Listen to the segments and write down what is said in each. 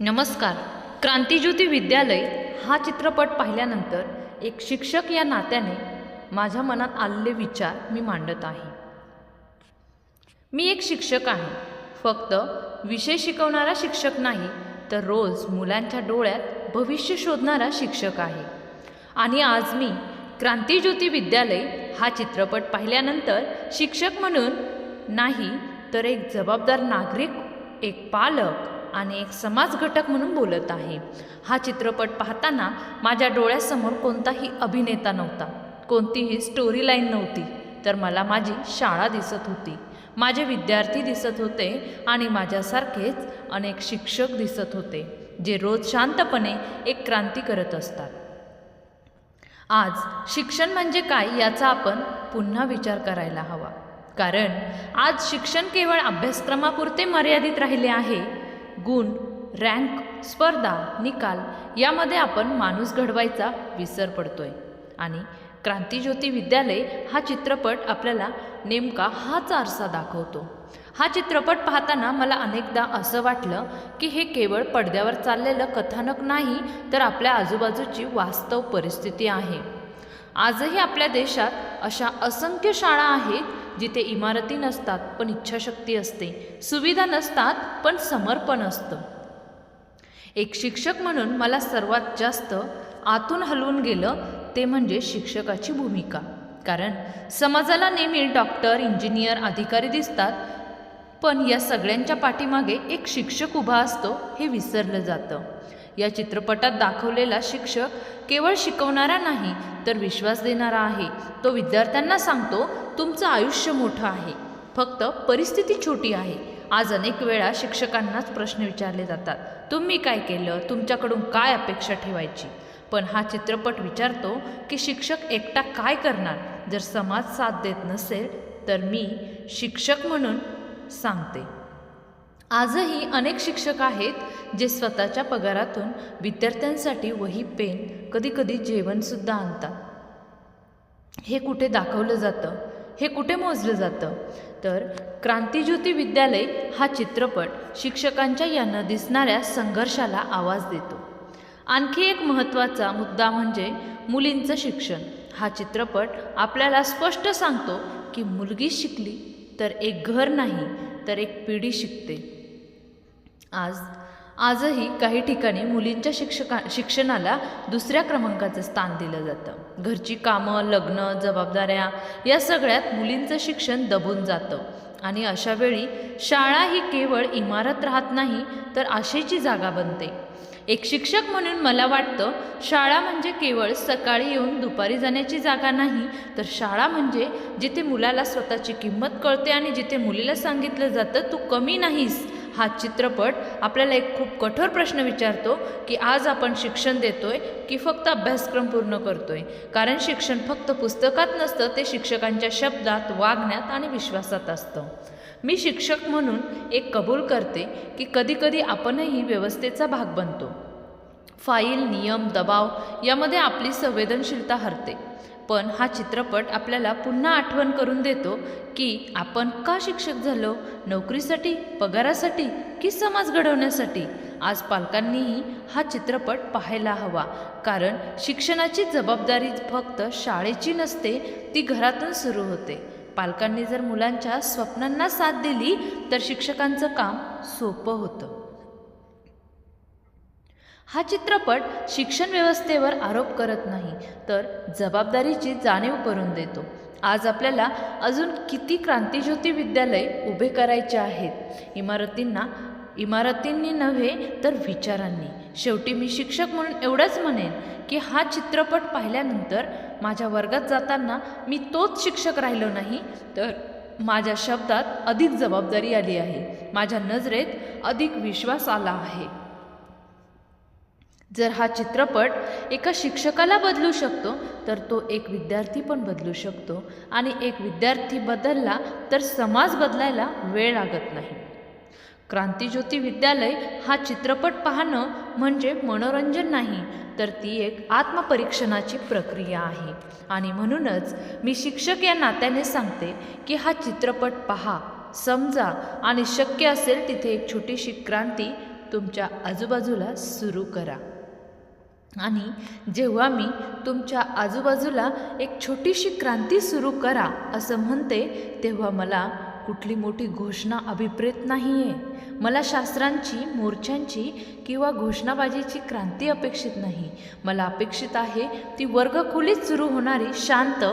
नमस्कार. क्रांतिज्योती विद्यालय हा चित्रपट पाहिल्यानंतर एक शिक्षक या नात्याने माझ्या मनात आलेले विचार मी मांडत आहे. मी एक शिक्षक आहे. फक्त विषय शिकवणारा शिक्षक नाही तर रोज मुलांच्या डोळ्यात भविष्य शोधणारा शिक्षक आहे. आणि आज मी क्रांतिज्योती विद्यालय हा चित्रपट पाहिल्यानंतर शिक्षक म्हणून नाही तर एक जबाबदार नागरिक एक पालक आणि एक समाज घटक म्हणून बोलत आहे. हा चित्रपट पाहताना माझ्या डोळ्यासमोर कोणताही अभिनेता नव्हता. कोणतीही स्टोरी लाईन नव्हती. तर मला माझी शाळा दिसत होती. माझे विद्यार्थी दिसत होते आणि माझ्यासारखेच अनेक शिक्षक दिसत होते जे रोज शांतपणे एक क्रांती करत असतात. आज शिक्षण म्हणजे काय याचा आपण पुन्हा विचार करायला हवा. कारण आज शिक्षण केवळ अभ्यासक्रमापुरते मर्यादित राहिले आहे गुण रँक स्पर्धा निकाल यामध्ये आपण माणूस घडवायचा विसर पडतोय. आणि क्रांतिज्योती विद्यालय हा चित्रपट आपल्याला नेमका हाच आरसा दाखवतो. हा चित्रपट पाहताना मला अनेकदा असं वाटलं की हे केवळ पडद्यावर चाललेलं कथानक नाही तर आपल्या आजूबाजूची वास्तव परिस्थिती आहे. आजही आपल्या देशात अशा असंख्य शाळा आहेत जिथे इमारती नसतात पण इच्छाशक्ती असते. सुविधा नसतात पण समर्पण असतं. एक शिक्षक म्हणून मला सर्वात जास्त आतून हलवून गेलं ते म्हणजे शिक्षकाची भूमिका. कारण समाजाला नेहमी डॉक्टर इंजिनियर अधिकारी दिसतात पण या सगळ्यांच्या पाठीमागे एक शिक्षक उभा असतो हे विसरलं जातं. या चित्रपटात दाखवलेला शिक्षक केवळ शिकवणारा नाही तर विश्वास देणारा आहे. तो विद्यार्थ्यांना सांगतो तुमचं आयुष्य मोठं आहे. फक्त परिस्थिती छोटी आहे. आज अनेक वेळा शिक्षकांनाच प्रश्न विचारले जातात तुम्ही काय केलं? तुमच्याकडून काय अपेक्षा ठेवायची? पण हा चित्रपट विचारतो की शिक्षक एकटा काय करणार? जर समाज साथ देत नसेल तर मी शिक्षक म्हणून सांगते. आजही अनेक शिक्षक आहेत जे स्वतःच्या पगारातून विद्यार्थ्यांसाठी वही पेन कधीकधी जेवणसुद्धा आणतात. हे कुठे दाखवलं जातं? हे कुठे मोजलं जातं? तर क्रांतिज्योती विद्यालय हा चित्रपट शिक्षकांच्या या न दिसणाऱ्या संघर्षाला आवाज देतो. आणखी एक महत्त्वाचा मुद्दा म्हणजे मुलींचं शिक्षण. हा चित्रपट आपल्याला स्पष्ट सांगतो की मुलगी शिकली तर एक घर नाही तर एक पिढी शिकते. आज आजही काही ठिकाणी मुलींच्या शिक्षका शिक्षणाला दुसऱ्या क्रमांकाचं स्थान दिलं जातं. घरची कामं लग्न जबाबदाऱ्या या सगळ्यात मुलींचं शिक्षण दबून जातं. आणि अशा वेळी शाळा ही केवळ इमारत राहत नाही तर आशेची जागा बनते. एक शिक्षक म्हणून मला वाटतं शाळा म्हणजे केवळ सकाळी येऊन दुपारी जाण्याची जागा नाही तर शाळा म्हणजे जिथे मुलाला स्वतःची किंमत कळते आणि जिथे मुलीला सांगितलं जातं तू कमी नाहीस. हा चित्रपट आपल्याला एक खूप कठोर प्रश्न विचारतो की आज आपण शिक्षण देतोय की फक्त अभ्यासक्रम पूर्ण करतोय? कारण शिक्षण फक्त पुस्तकात नसतं ते शिक्षकांच्या शब्दात वागण्यात आणि विश्वासात असतं. मी शिक्षक म्हणून एक कबूल करते की कधीकधी आपणही व्यवस्थेचा भाग बनतो. फाईल नियम दबाव यामध्ये आपली संवेदनशीलता हरते. पण हा चित्रपट आपल्याला पुन्हा आठवण करून देतो की आपण का शिक्षक झालो? नोकरीसाठी पगारासाठी की समाज घडवण्यासाठी? आज पालकांनीही हा चित्रपट पाहायला हवा. कारण शिक्षणाची जबाबदारी फक्त शाळेची नसते ती घरातून सुरू होते. पालकांनी जर मुलांच्या स्वप्नांना साथ दिली तर शिक्षकांचं काम सोपं होतं. हा चित्रपट शिक्षण व्यवस्थेवर आरोप करत नाही तर जबाबदारीची जाणीव करून देतो. आज आपल्याला अजून किती क्रांतिज्योती विद्यालय उभे करायचे आहेत? इमारतींना इमारतींनी नव्हे तर विचारांनी. शेवटी मी शिक्षक म्हणून एवढंच म्हणेन की हा चित्रपट पाहिल्यानंतर माझ्या वर्गात जाताना मी तोच शिक्षक राहिलो नाही तर माझ्या शब्दात अधिक जबाबदारी आली आहे. माझ्या नजरेत अधिक विश्वास आला आहे. जर हा चित्रपट एका शिक्षकाला बदलू शकतो तर तो एक विद्यार्थी पण बदलू शकतो. आणि एक विद्यार्थी बदलला तर समाज बदलायला वेळ लागत नाही. क्रांतिज्योती विद्यालय हा चित्रपट पाहणं म्हणजे मनोरंजन नाही तर ती एक आत्मपरीक्षणाची प्रक्रिया आहे. आणि म्हणूनच मी शिक्षक या नात्याने सांगते की हा चित्रपट पहा समजा आणि शक्य असेल तिथे एक छोटीशी क्रांती तुमच्या आजूबाजूला सुरू करा. आणि जेव्हा मी तुमच्या आजूबाजूला एक छोटीशी क्रांती सुरू करा असं म्हणते तेव्हा मला कुठली मोठी घोषणा अभिप्रेत नाही आहे मला शास्त्रांची मोर्चांची किंवा घोषणाबाजीची क्रांती अपेक्षित नाही. मला अपेक्षित आहे ती वर्गखोलीत सुरू होणारी शांत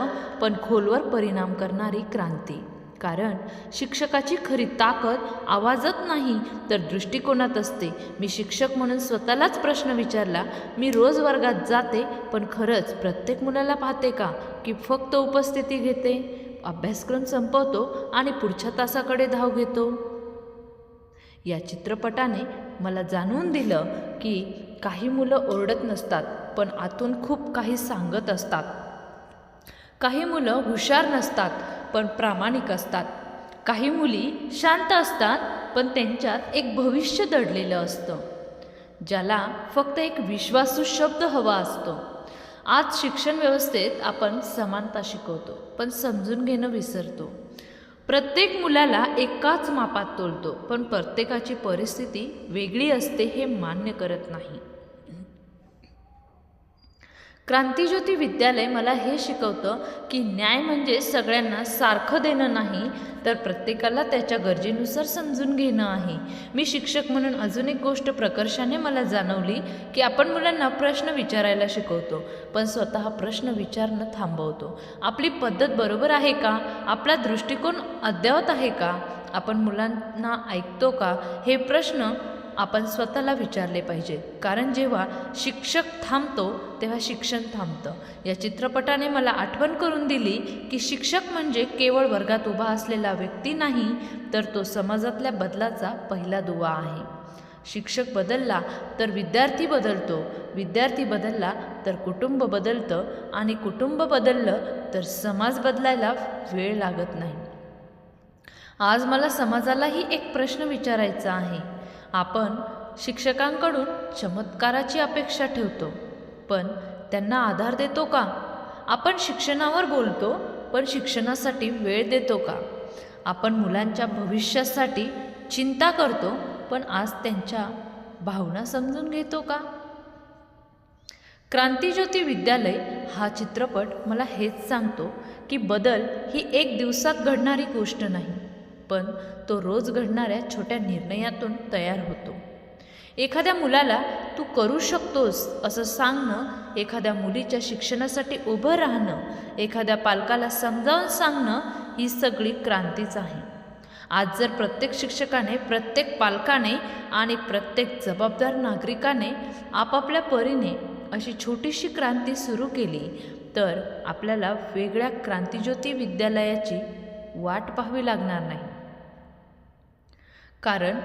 पण खोलवर परिणाम करणारी क्रांती. कारण शिक्षकाची खरी ताकद आवाजात नाही तर दृष्टिकोनात असते. मी शिक्षक म्हणून स्वतःलाच प्रश्न विचारला मी रोज वर्गात जाते पण खरंच प्रत्येक मुलाला पाहते का? की फक्त उपस्थिती घेते? अभ्यासक्रम संपवतो आणि पुढच्या तासाकडे धाव घेतो. या चित्रपटाने मला जाणून दिलं की काही मुलं ओरडत नसतात पण आतून खूप काही सांगत असतात. काही मुलं हुशार नसतात पण प्रामाणिक असतात. काही मुली शांत असतात पण त्यांच्यात एक भविष्य दडलेलं असतं ज्याला फक्त एक विश्वासू शब्द हवा असतो. आज शिक्षण व्यवस्थेत आपण समानता शिकवतो पण समजून घेणं विसरतो. प्रत्येक मुलाला एकाच मापात तोलतो पण प्रत्येकाची परिस्थिती वेगळी असते हे मान्य करत नाही. क्रांतिज्योती विद्यालय मला हे शिकवतं की न्याय म्हणजे सगळ्यांना सारखं देणं नाही तर प्रत्येकाला त्याच्या गरजेनुसार समजून घेणं आहे. मी शिक्षक म्हणून अजून एक गोष्ट प्रकर्षाने मला जाणवली की आपण मुलांना प्रश्न विचारायला शिकवतो पण स्वतः प्रश्न विचारणं थांबवतो. आपली पद्धत बरोबर आहे का? आपला दृष्टिकोन अद्ययावत आहे का? आपण मुलांना ऐकतो का? हे प्रश्न आपण स्वतःला विचारले पाहिजे. कारण जेव्हा शिक्षक थांबतो तेव्हा शिक्षण थांबतं. या चित्रपटाने मला आठवण करून दिली की शिक्षक म्हणजे केवळ वर्गात उभा असलेला व्यक्ती नाही तर तो समाजातल्या बदलाचा पहिला दुवा आहे. शिक्षक बदलला तर विद्यार्थी बदलतो. विद्यार्थी बदलला तर कुटुंब बदलतं. आणि कुटुंब बदललं तर समाज बदलायला वेळ लागत नाही. आज मला समाजालाही एक प्रश्न विचारायचा आहे. आपण शिक्षकांकडून चमत्काराची अपेक्षा ठेवतो. पण त्यांना आधार देतो का? आपण शिक्षणावर बोलतो पण शिक्षणासाठी वेळ देतो का? आपण मुलांच्या भविष्यासाठी चिंता करतो पण आज त्यांच्या भावना समजून घेतो का? क्रांतीज्योती विद्यालय हा चित्रपट मला हेच सांगतो की बदल ही एक दिवसात घडणारी गोष्ट नाही. पण तो रोज घडणाऱ्या छोट्या निर्णयातून तयार होतो. एखाद्या मुलाला तू करू शकतोस असं सांगणं एखाद्या मुलीच्या शिक्षणासाठी उभं राहणं एखाद्या पालकाला समजावून सांगणं ही सगळी क्रांतीच आहे. आज जर प्रत्येक शिक्षकाने प्रत्येक पालकाने आणि प्रत्येक जबाबदार नागरिकाने आपापल्या परीने अशी छोटीशी क्रांती सुरू केली तर आपल्याला वेगळ्या क्रांतिज्योती विद्यालयाची वाट पाहावी लागणार नाही. कारण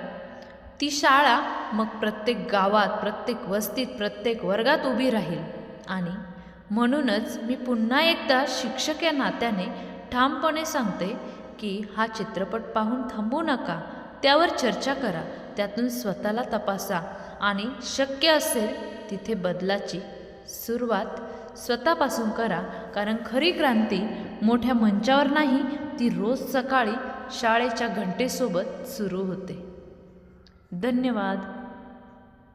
ती शाळा मग प्रत्येक गावात प्रत्येक वस्तीत प्रत्येक वर्गात उभी राहील. आणि म्हणूनच मी पुन्हा एकदा शिक्षक या नात्याने ठामपणे सांगते की हा चित्रपट पाहून थांबू नका. त्यावर चर्चा करा. त्यातून स्वतःला तपासा. आणि शक्य असेल तिथे बदलाची सुरुवात स्वतःपासून करा. कारण खरी क्रांती मोठ्या मंचावर नाही ती रोज सकाळी शाळेच्या घंटेसोबत सुरू होते. धन्यवाद.